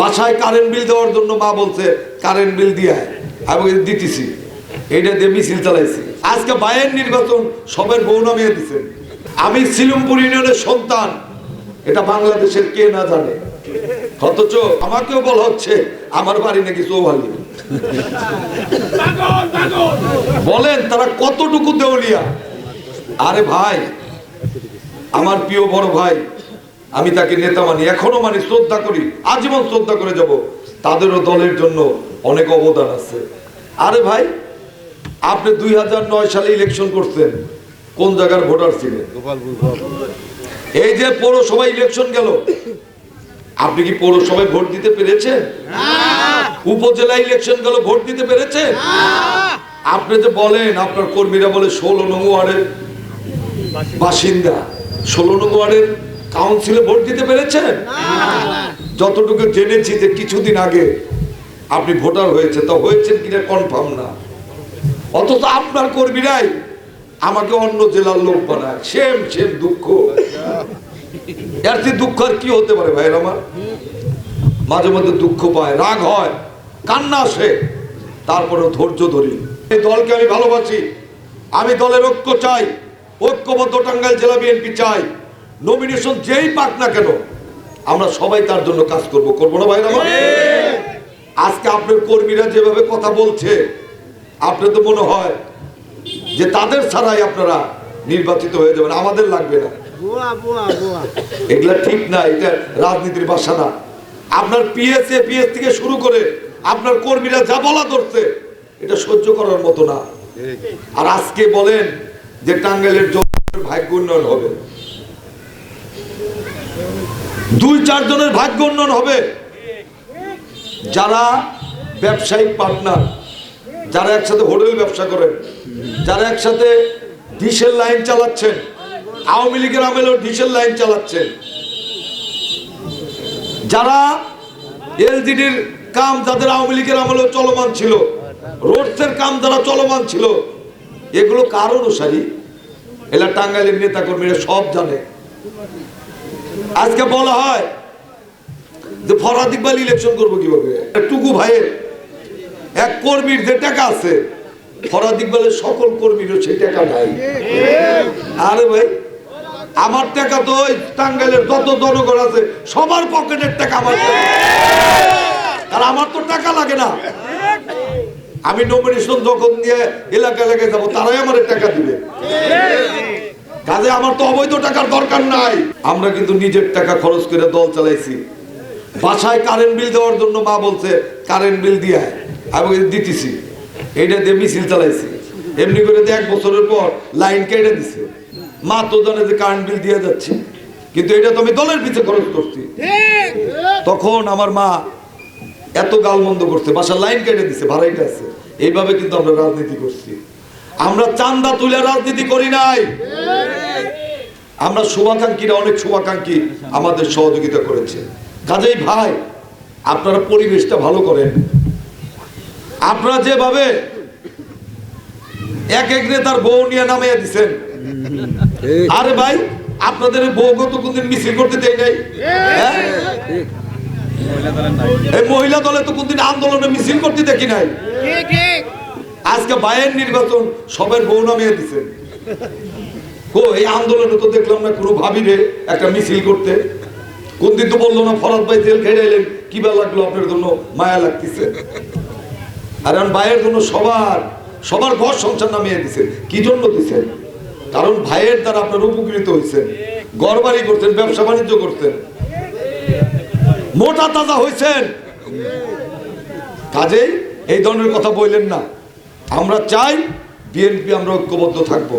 বাসায় current bill দেওয়ার জন্য মা বলছে কারেন্ট বিল দিয়ে আমি দিতেছি। এটা দিয়ে মিছিল চালাইছি। আজকে বায়ের নির্বাচন সবের বউ নামিয়ে দিছেন আমি সিলুমপুর ইউনিয়নের সন্তান। এটা বাংলাদেশের কে না জানে। অথচ আমাকেও বলা হচ্ছে আমার বাড়ি নাকি চৌহালি বলেন তারা কতটুকু দেউলিয়া। আরে ভাই আমার প্রিয় বড় ভাই আমি তাকে নেতা মানি এখনও মানি শ্রদ্ধা করি আজীবন শ্রদ্ধা করে যাব। তাদেরও দলের জন্য অনেক অবদান আছে। আরে ভাই আপনি দুই হাজার নয় সালে ইলেকশন করছেন কোন জায়গার ভোটার ছিলেন? এই যে পৌরসভা ইলেকশন গেল আপনি কি পৌরসভায় ভোট দিতে পেরেছেন? উপজেলা ইলেকশন গেল ভোট দিতে পেরেছেন? আপনি যে বলেন আপনার কর্মীরা বলে ষোলো নং ওয়ার্ডের বাসিন্দা ষোলো নং ওয়ার্ডের কাউন্সিলে ভোট দিতে পেরেছেন? যতটুকু জেনেছি যে কিছুদিন আগে আপনি ভোটার হয়েছে তো হয়েছেন কিনা কনফার্ম না। অথচ আপনার কর্মীরাই আমাকে অন্য জেলার লোক বানায়। সেম সেম দুঃখ। এর চেয়ে দুঃখ আর কি হতে পারে ভাইয়ের আমার? মাঝে মধ্যে দুঃখ পায় রাগ হয় কান্না আসে। তারপরে ধৈর্য ধরি। এই দলকে আমি ভালোবাসি। আমি দলের ঐক্য চাই। ঐক্যবদ্ধ টাঙ্গাইল জেলা বিএনপি চাই। নমিনেশন যেই পাক না কেন আমরা সবাই তার জন্য কাজ করব। করব না ভাই আজকে আপনার কর্মীরা যেভাবে কথা বলছে আপনার তো মনে হয় যে তাদের ছাড়াই আপনারা নির্বাচিত হয়ে যাবেন। আমাদের লাগবে না। এগুলা ঠিক না এটা রাজনীতির বাসা না। আপনার পিএসএ পিএস থেকে শুরু করে আপনার কর্মীরা যা বলা ধরছে এটা সহ্য করার মতো না। আর আজকে বলেন যে টাঙ্গাইলের জনের ভাগ্য উন্নয়ন হবে। দুই চারজনের ভাগ্য উন্নয়ন হবে। যারা ব্যবসায়িক পার্টনার, যারা একসাথে হোটেল ব্যবসা করেন, যারা একসাথে ডিসেল লাইন চালাচ্ছেন, আওয়ামী লীগের আমলেও ডিসেল লাইন চালাচ্ছেন, যারা এলজিডির কাম যাদের আওয়ামী লীগের আমলেও চলমান ছিল, রোডসের কাম যারা চলমান ছিল, এগুলো কার অনুসারী এলা টাঙ্গাইলের নেতা কর্মীরা সব জানে। আজকে বলা হয় যে ফরাদ ইকবাল ইলেকশন করব কীভাবে? টুকু ভাইয়ের এক কর্মীর যে টাকা আছে ফরাদ ইকবালের সকল কর্মীরও সেই টাকা নাই। আরে ভাই, আমার টাকা তো ওই টাঙ্গাইলের যত জনগণ আছে, সবার পকেটের টাকা আমার। আর আমার তো টাকা লাগে না। আমি নমিনেশন যখন দিয়ে এলাকা এলাকায় যাব, তারাই আমার টাকা দিবে। কাজে আমার তো অবৈধ টাকার দরকার নাই। আমরা কিন্তু নিজের টাকা খরচ করে দল চালাইছি। বাসায় কারেন্ট বিল দেওয়ার জন্য মা বলছে কারেন্ট বিল দিয়ে। আমি দিতেছি। এইটা দিয়ে মিছিল চালাইছি। এমনি করে এক বছরের পর লাইন কেটে দিছে। মা তো জানে যে কারেন্ট বিল দিয়ে যাচ্ছি। কিন্তু এটা তো আমি দলের পিছে খরচ করছি। তখন আমার মা এত গালমন্দ করছে, বাসার লাইন কেটে দিছে, ভাড়াইটা আছে। এইভাবে কিন্তু আমরা রাজনীতি করছি। আমরা চান্দা তুলে রাজনীতি করি নাই। আমরা শুভাকাঙ্ক্ষীরা অনেক শুভাকাঙ্ক্ষী আমাদের সহযোগিতা করেছে। কাজেই ভাই, আপনারা পরিবেশটা ভালো করেন। আপনারা যেভাবে এক এক নেতার বউ নিয়ে নামিয়ে দিছেন। আরে ভাই, আপনাদের এই বউগত কোনদিন মিছিল করতে দেয় নাই? হ্যাঁ? মহিলা দলে তো কোনদিন আন্দোলনে মিছিল করতে দেখি নাই। আজকে বায়ের নির্বাচন, সবের বউ নামিয়ে দিছেন ও এই আন্দোলনে তো দেখলাম না কোনো ভাবিরে একটা মিছিল করতে। কোনদিন তো বলল না, ফরাদ ভাই জেল খেয়ে এলেন কি বা লাগল আপনার জন্য? মায়া লাগতেছে। আর এখন ভাইয়ের জন্য সবার সবার ঘর সংসার নামিয়ে দিছেন কি জন্য দিছেন কারণ ভাইয়ের দ্বারা আপনার উপকৃত হয়েছেন ঘর বাড়ি করছেন, ব্যবসা বাণিজ্য করছেন। মোটা তাজা হয়েছেন কাজেই এই ধরনের কথা বললেন না। আমরা চাই বিএনপি আমরা ঐক্যবদ্ধ থাকব।